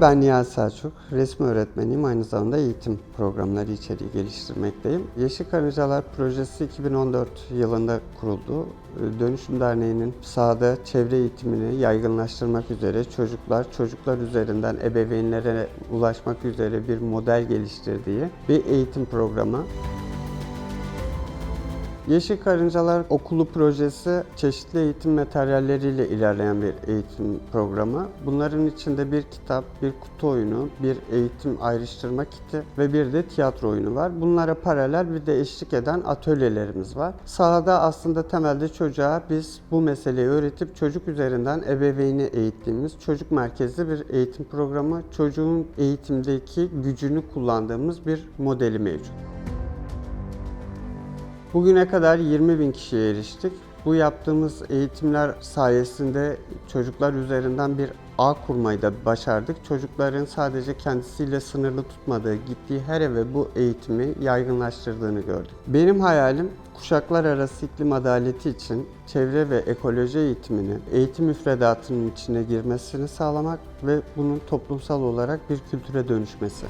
Ben Nihal Selçuk, resim öğretmeniyim. Aynı zamanda eğitim programları içeriği geliştirmekteyim. Yeşil Karıncalar projesi 2014 yılında kuruldu. Dönüşüm Derneği'nin sahada çevre eğitimini yaygınlaştırmak üzere çocuklar, çocuklar üzerinden ebeveynlere ulaşmak üzere bir model geliştirdiği bir eğitim programı. Yeşil Karıncalar Okulu projesi çeşitli eğitim materyalleriyle ilerleyen bir eğitim programı. Bunların içinde bir kitap, bir kutu oyunu, bir eğitim ayrıştırma kiti ve bir de tiyatro oyunu var. Bunlara paralel bir de eşlik eden atölyelerimiz var. Sahada aslında temelde çocuğa biz bu meseleyi öğretip çocuk üzerinden ebeveyni eğittiğimiz çocuk merkezli bir eğitim programı. Çocuğun eğitimdeki gücünü kullandığımız bir modeli mevcut. Bugüne kadar 20 bin kişiye eriştik. Bu yaptığımız eğitimler sayesinde çocuklar üzerinden bir ağ kurmayı da başardık. Çocukların sadece kendisiyle sınırlı tutmadığı, gittiği her eve bu eğitimi yaygınlaştırdığını gördük. Benim hayalim kuşaklar arası iklim adaleti için çevre ve ekoloji eğitiminin eğitim müfredatının içine girmesini sağlamak ve bunun toplumsal olarak bir kültüre dönüşmesi.